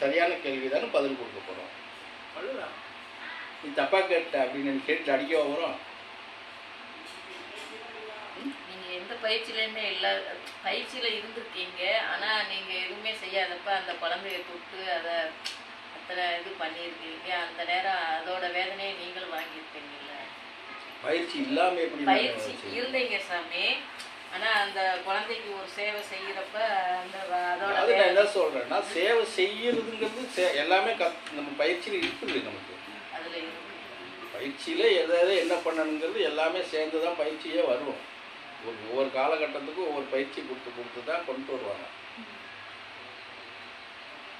சரியான கேள்வி தானே பதில் கொடுக்க போகிறோம் நீ தப்பாக கேட்ட அப்படின்னு கேட்டு அடிக்கவா வரும் நீங்க எந்த பயிற்சியிலுமே இல்ல பயிற்சியில இருந்திருக்கீங்க ஆனா நீங்க எதுவுமே செய்யாதப்ப அந்த குழந்தைய தொட்டு அதை அத்தனை இது பண்ணியிருக்கீங்க. அந்த நேரம் அதோட வேதனையை நீங்களும் வாங்கியிருப்பீங்கல்ல. பயிற்சி இல்லாமல் எப்படி பயிற்சி? இருந்தீங்க சாமி. ஆனா அந்த குழந்தைக்கு ஒரு சேவை செய்யறப்ப அந்த அதோட நான் என்ன சொல்கிறேன்னா சேவை செய்யறதுங்கிறது எல்லாமே கத் நம்ம பயிற்சியில் இருக்குது நமக்கு. அதுல பயிற்சியில் எதை எதை என்ன பண்ணணுங்கிறது எல்லாமே சேர்ந்து தான் பயிற்சியே வரும். ஒரு ஒவ்வொரு காலகட்டத்துக்கும் ஒவ்வொரு பயிற்சி கொடுத்து கொடுத்து தான் கொண்டு வருவாங்க.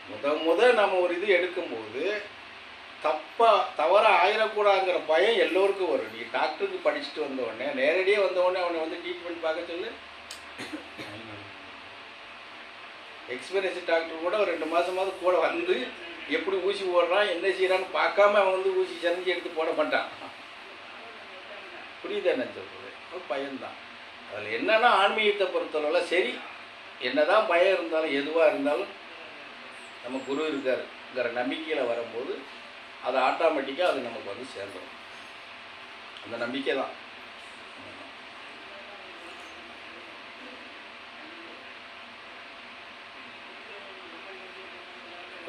முத முத நம்ம ஒரு இது எடுக்கும்போது தப்பாக தவற ஆயிடக்கூடாதுங்கிற பயம் எல்லோருக்கும் வரும். நீ டாக்டருக்கு படிச்சுட்டு வந்த நேரடியாக வந்த அவனை வந்து ட்ரீட்மெண்ட் பார்க்க சொல்லு. எக்ஸ்பீரியன்ஸ் டாக்டர் கூட ஒரு ரெண்டு மாதமாவது கூட வந்து எப்படி ஊசி போடுறான் என்ன செய்கிறான்னு பார்க்காம அவன் வந்து ஊசி செஞ்சு எடுத்து போட மாட்டான். புரியுது என்ன சொல்றது? ஒரு பயம்தான். அதில் என்னன்னா ஆன்மீகத்தை பொறுத்தளவில் சரி என்னதான் பயம் இருந்தாலும் எதுவாக இருந்தாலும் நம்ம குரு இருக்காருங்கிற நம்பிக்கையில் வரும்போது அது ஆட்டோமேட்டிக்காக அது நமக்கு வந்து சேர்ந்துடும் அந்த நம்பிக்கை தான்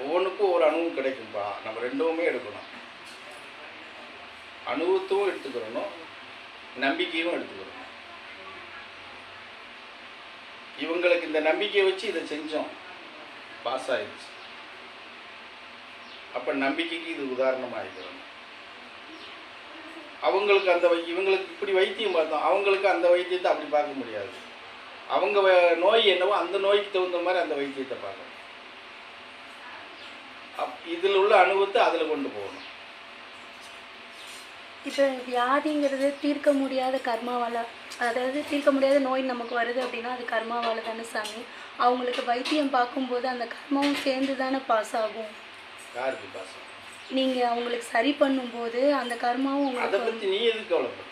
ஒவ்வொன்றுக்கும் ஒரு அணுவும் கிடைக்கும்பா. நம்ம ரெண்டுமே எடுக்கணும். அனுபவத்தும் எடுத்துக்கிறணும் நம்பிக்கையும் எடுத்துக்கிறணும் இவங்களுக்கு இந்த நம்பிக்கையை வச்சு இதை செஞ்சோம். பாஸ் ஆயிடுச்சு. அப்போ நம்பிக்கைக்கு இது உதாரணமாக ஆகிக்கிறோம் அவங்களுக்கு அந்த வை இவங்களுக்கு இப்படி வைத்தியம் பார்த்தோம் அவங்களுக்கு அந்த வைத்தியத்தை அப்படி பார்க்க முடியாது. அவங்க வ- நோய் என்னவோ அந்த நோய்க்கு தகுந்த மாதிரி அந்த வைத்தியத்தை பார்க்கணும். அப் இதில் உள்ள அனுபவத்தை அதில் கொண்டு போகணும். இப்போ வியாதிங்கிறது தீர்க்க முடியாத கர்மாவால் அதாவது தீர்க்க முடியாத நோய் நமக்கு வருது அப்படின்னா அது கர்மாவால் தானே சாமி. அவங்களுக்கு வைத்தியம் பார்க்கும்போது அந்த கர்மாவும் சேர்ந்து தானே பாஸ் ஆகும். யாருக்கு பாசம் நீங்கள் அவங்களுக்கு சரி பண்ணும்போது அந்த கர்மாவும் அதை உங்களுக்கு பற்றி நீ எதுக்கு கவலைப்படுற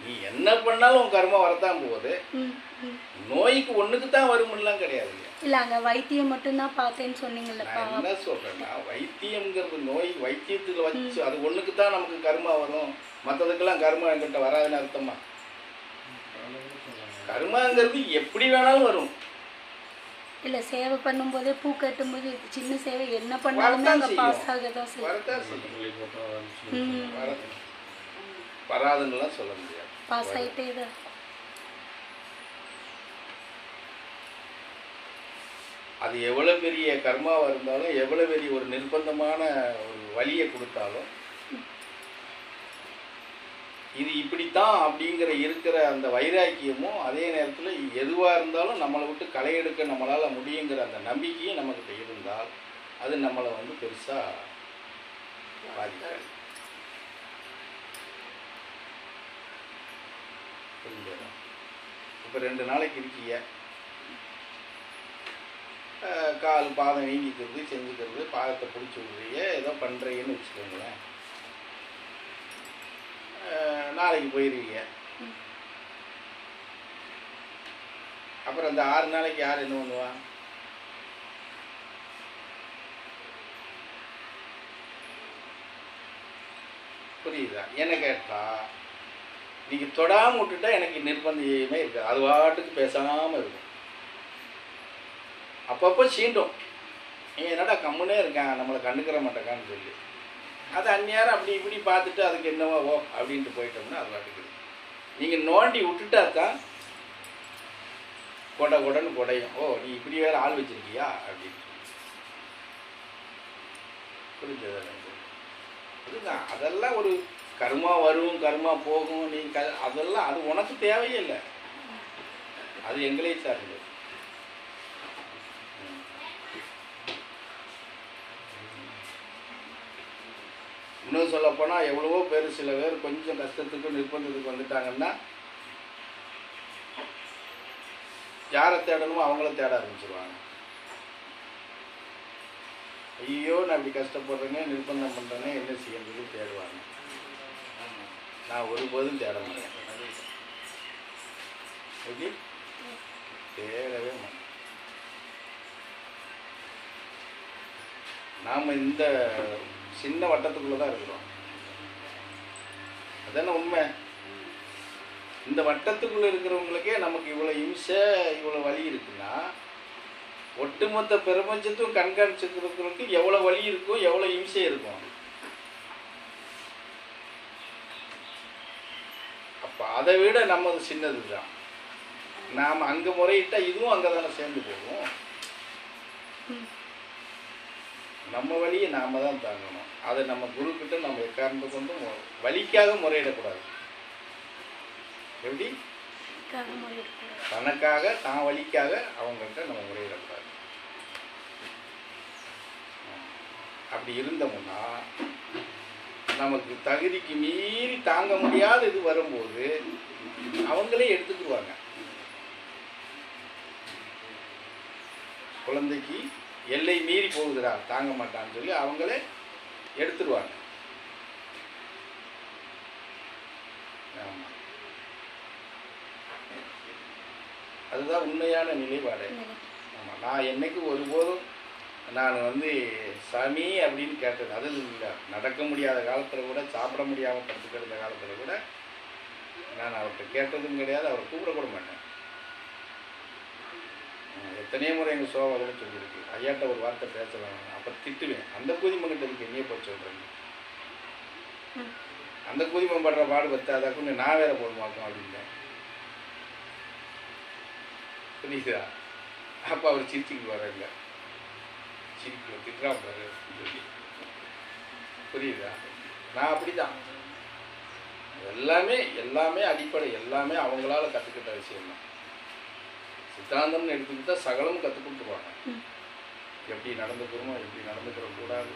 நீ என்ன பண்ணாலும் உன் கர்மா வரத்தான் போகுது. ம் ம். நோய்க்கு ஒண்ணுக்கு தான் வரும்லாம் கிடையாது. இல்லை அங்கே வைத்தியம் மட்டும்தான் பார்த்தேன்னு சொன்னீங்கல்லப்பா நான் என்ன சொல்றேன்னா வைத்தியம்ங்கிறது நோய் வைத்தியத்தில் வச்சு அது ஒண்ணுக்கு தான் நமக்கு கர்மா வரும். மற்றதுக்கெல்லாம் கர்மா என்கிட்ட வராதுன்னு அர்த்தமா? கர்மாங்கிறது எப்படி வேணாலும் வரும். இல்லை சேவை பண்ணும்போதே பூ கட்டும்போது சின்ன சேவை என்ன பண்ணாலுமே அங்கே. பாஸ் ஆக தான் செய்யும். சொல்ல முடியாது. பாஸ் ஆகிட்டே தான். அது எவ்வளோ பெரிய கர்மாவாக இருந்தாலும் எவ்வளோ பெரிய ஒரு நிர்பந்தமான ஒரு வழியை கொடுத்தாலும் இது தான் அப்படிங்கிற இருக்கிற அந்த வைராக்கியமும் அதே நேரத்தில் எதுவாக இருந்தாலும் நம்மளை விட்டு களை எடுக்க நம்மளால் முடியுங்கிற அந்த நம்பிக்கையும் நம்மக்கிட்ட இருந்தால் அது நம்மளை வந்து பெருசாக பாதிக்காது. இப்போ ரெண்டு நாளைக்கு இருக்கீங்க கால் பாதம் வீங்கிக்கிறது செஞ்சுக்கிறது பாதத்தை பிடிச்சி விடுறீங்க ஏதோ பண்ணுறீங்கன்னு வச்சுக்கோங்களேன். நாளைக்கு போயிடுவீங்க அப்புறம் அந்த ஆறு நாளைக்கு யார் என்ன பண்ணுவா? புரியுதா? என்ன கேட்டா நீங்கள் தொடாமல் விட்டுட்டா எனக்கு நிர்பந்தமே இருக்காது. அது பாட்டுக்கு பேசாமல் இருக்கும். அப்பப்போ சீண்டும். நீ என்னடா கம்முனே இருக்கான் நம்மளை கண்டுக்கிற மாட்டேங்கான்னு சொல்லி. அது அந்நேரம் அப்படி இப்படி பார்த்துட்டு அதுக்கு என்னவோ ஓ அப்படின்ட்டு போயிட்டோம்னா அது வாட்டுக்குது நீங்கள் நோண்டி விட்டுட்டா தான் கொடை கொடன்னு கொடையும். ஓ நீ இப்படி வேற ஆள் வச்சிருக்கியா? அப்படின்னு. புரிஞ்சது அதுதான். அதெல்லாம் ஒரு கர்மா வரும் கர்மா போகும் நீ க அதெல்லாம் அது உனக்கு தேவையே இல்லை. அது எங்களே சார்ந்தது சொல்லப்போனால் எவ்வளவோ பேர் சில பேர் கொஞ்சம் கஷ்டத்துக்கு நிர்பந்தத்துக்கு வந்துட்டாங்கன்னா யாரை தேடணுமோ அவங்கள தேட ஆரம்பிச்சிருவாங்க. ஐயோ நான் இப்படி கஷ்டப்படுறேனே நிர்பந்தம் பண்ணுறேனே என்ன செய்யறது தேடுவாங்க. நான் ஒருபோதும் தேட மாட்டேன். எப்படி? தேடவே மாட்டேன். நாம் இந்த சின்ன வட்டத்துக்குள்ளே தான் இருக்கிறோம். அதான உண்மை? இந்த வட்டத்துக்குள்ளே இருக்கிறவங்களுக்கே நமக்கு இவ்வளோ இம்சை இவ்வளோ வழி இருக்குன்னா ஒட்டுமொத்த பிரபஞ்சத்தும் கண்காணிச்சுக்கிறவங்களுக்கு எவ்வளோ வலி இருக்கும் எவ்வளோ இம்சை இருக்கும் அப்போ அதை விட நமது சின்னது தான் நாம் அங்கே முறையிட்டா இதுவும் அங்கே தானே சேர்ந்து போகும். நம்ம வழியை நாம தான் தாங்கணும். அதை நம்ம குருக்கிட்ட நம்ம எக்காரணத்தை கொண்டு மு- வலிக்காக முறையிடக்கூடாது. எப்படி. தனக்காக தான் வலிக்காக அவங்கள்ட்ட நம்ம முறையிடக்கூடாது. அப்படி இருந்தோம்னா நமக்கு தகுதிக்கு மீறி தாங்க முடியாத இது வரும்போது அவங்களே எடுத்துக்குவாங்க குழந்தைக்கு எல்லை மீறி போகுதுடா தாங்க மாட்டான்னு சொல்லி அவங்களே எடுத்துருவாங்க. அதுதான் உண்மையான நிலைப்பாடு. ஆமாம் நான் என்னைக்கு ஒருபோதும் நான் வந்து சாமி அப்படின்னு கேட்டது அது இல்லை. நடக்க முடியாத காலத்தில் கூட சாப்பிட முடியாமல் படுத்து காலத்தில் கூட நான் அவர்கிட்ட கேட்டதும் கிடையாது அவரை கூப்பிடக்கூட மாட்டேன். எத்தனையோ முறை எங்கள் சோபா சொல்லியிருக்கு. ஐயாட்ட ஒரு வார்த்தை பேசலாம். அப்போ திட்டுவேன். அந்த கூதிமங்கிட்ட இருக்கு என்னையே போய் சொல்கிறேன் அந்த கூதிமம் படுற பாடு பத்தாதாக்கும் நான் வேற போட மாட்டோம் அப்படின்னேன் புரியுதா? அப்போ அவர் சிரிச்சுக்கு வரல சிரிக்கல திட்டுறா பாரு சொல்லி. புரியுதா? நான் அப்படிதான். எல்லாமே எல்லாமே அடிப்படை எல்லாமே அவங்களால கற்றுக்கிட்ட விஷயம் தான் சித்தாந்தம்னு எடுத்துக்கிட்டா சகலமும் கற்றுக் கொடுத்துருவாங்க. எப்படி நடந்துக்கிறோமோ எப்படி நடந்துக்கிற கூடாது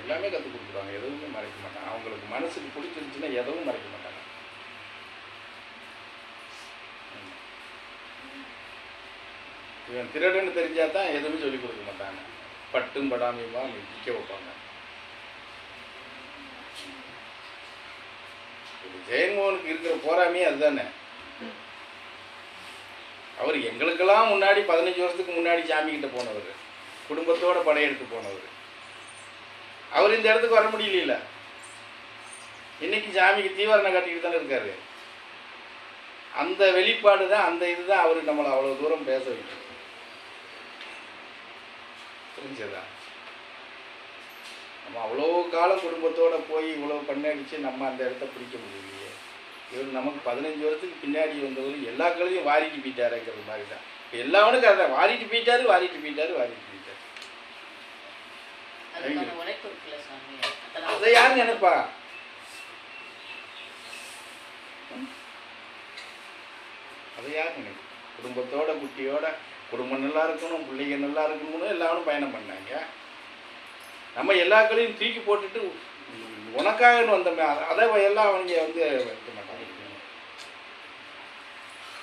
எல்லாமே கற்றுக் கொடுத்துருவாங்க. எதுவுமே மறைக்க மாட்டாங்க. அவங்களுக்கு மனசுக்கு பிடிச்சிருந்துச்சுன்னா எதுவும் மறைக்க மாட்டாங்க. இவன் திருடன்னு தெரிஞ்சா தான் எதுவுமே சொல்லிக் கொடுக்க மாட்டாங்க. பட்டும் படாமையுமா நிற்க வைப்பாங்க. இது ஜெயன்மோகனுக்கு இருக்கிற போராமே அதுதானே. அவர் எங்களுக்கெல்லாம் முன்னாடி பதினஞ்சு வருஷத்துக்கு முன்னாடி சாமிக்கிட்ட போனவர். குடும்பத்தோடு படையெடுத்து போனவர். அவர் இந்த இடத்துக்கு வர முடியல இன்னைக்கு சாமிக்கு தீவரணம் கட்டிக்கிட்டு தானே இருக்காரு. அந்த வெளிப்பாடு தான் அந்த இதுதான் அவர் நம்மளை அவ்வளோ தூரம் பேச வைக்கும் புரிஞ்சதா? நம்ம அவ்வளோ காலம் குடும்பத்தோடு போய் இவ்வளோ பண்ணடிச்சு நம்ம அந்த இடத்த பிடிக்க முடியல. இவர் நமக்கு பதினஞ்சு வருஷத்துக்கு பின்னாடி வந்தவர் எல்லா கழுதையும் வாரிட்டு போயிட்டாருங்கிற மாதிரி தான் எல்லாவனுக்கும் அதான் வாரிட்டு போயிட்டாரு வாரிட்டு போயிட்டாரு வாரிட்டு போயிட்டாரு. அதை யார் நினைப்பா? அதை யார் நினைப்பா? குடும்பத்தோட குட்டியோட குடும்பம் நல்லா இருக்கணும் பிள்ளைங்க நல்லா இருக்கணும்னு எல்லாரும் பயணம் பண்ணாங்க. நம்ம எல்லா களையும் தூக்கி போட்டுட்டு உனக்காகன்னு வந்தோமே அத- எல்லாம் அவங்க வந்து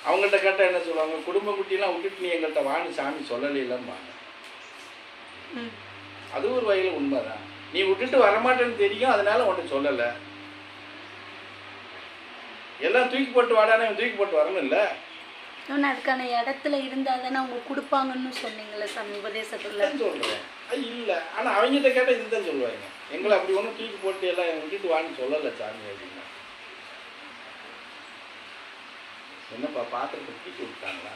அவங்கள்ட்ட கேட்டால் என்ன சொல்லுவாங்க? குடும்ப குட்டியெல்லாம் விட்டுட்டு நீ எங்கள்கிட்ட வாணி சாமி சொல்லலைலம்பாங்க. அது ஒரு வகையில் உண்மைதான். நீ விட்டுட்டு வரமாட்டேன்னு தெரியும் அதனால உன்கிட்ட சொல்லலை. எல்லாம் தூக்கி போட்டு வாடானே தூக்கி போட்டு வரணும் இல்லை? அதுக்கான இடத்துல இருந்தால் தானே அவங்க கொடுப்பாங்கன்னு சொன்னீங்கல்ல சாமி உபதேசத்துல. சொல்கிறேன் அது இல்லை. ஆனால் அவங்ககிட்ட கேட்டால் இதுதான் சொல்லுவாங்க. எங்களை அப்படி ஒன்றும் தூக்கி போட்டு எல்லாம் விட்டுட்டு வான்னு சொல்லலை சாமி அப்படின்னா. என்னப்பா பாத்திரத்தை தூக்கி விட்டாங்களா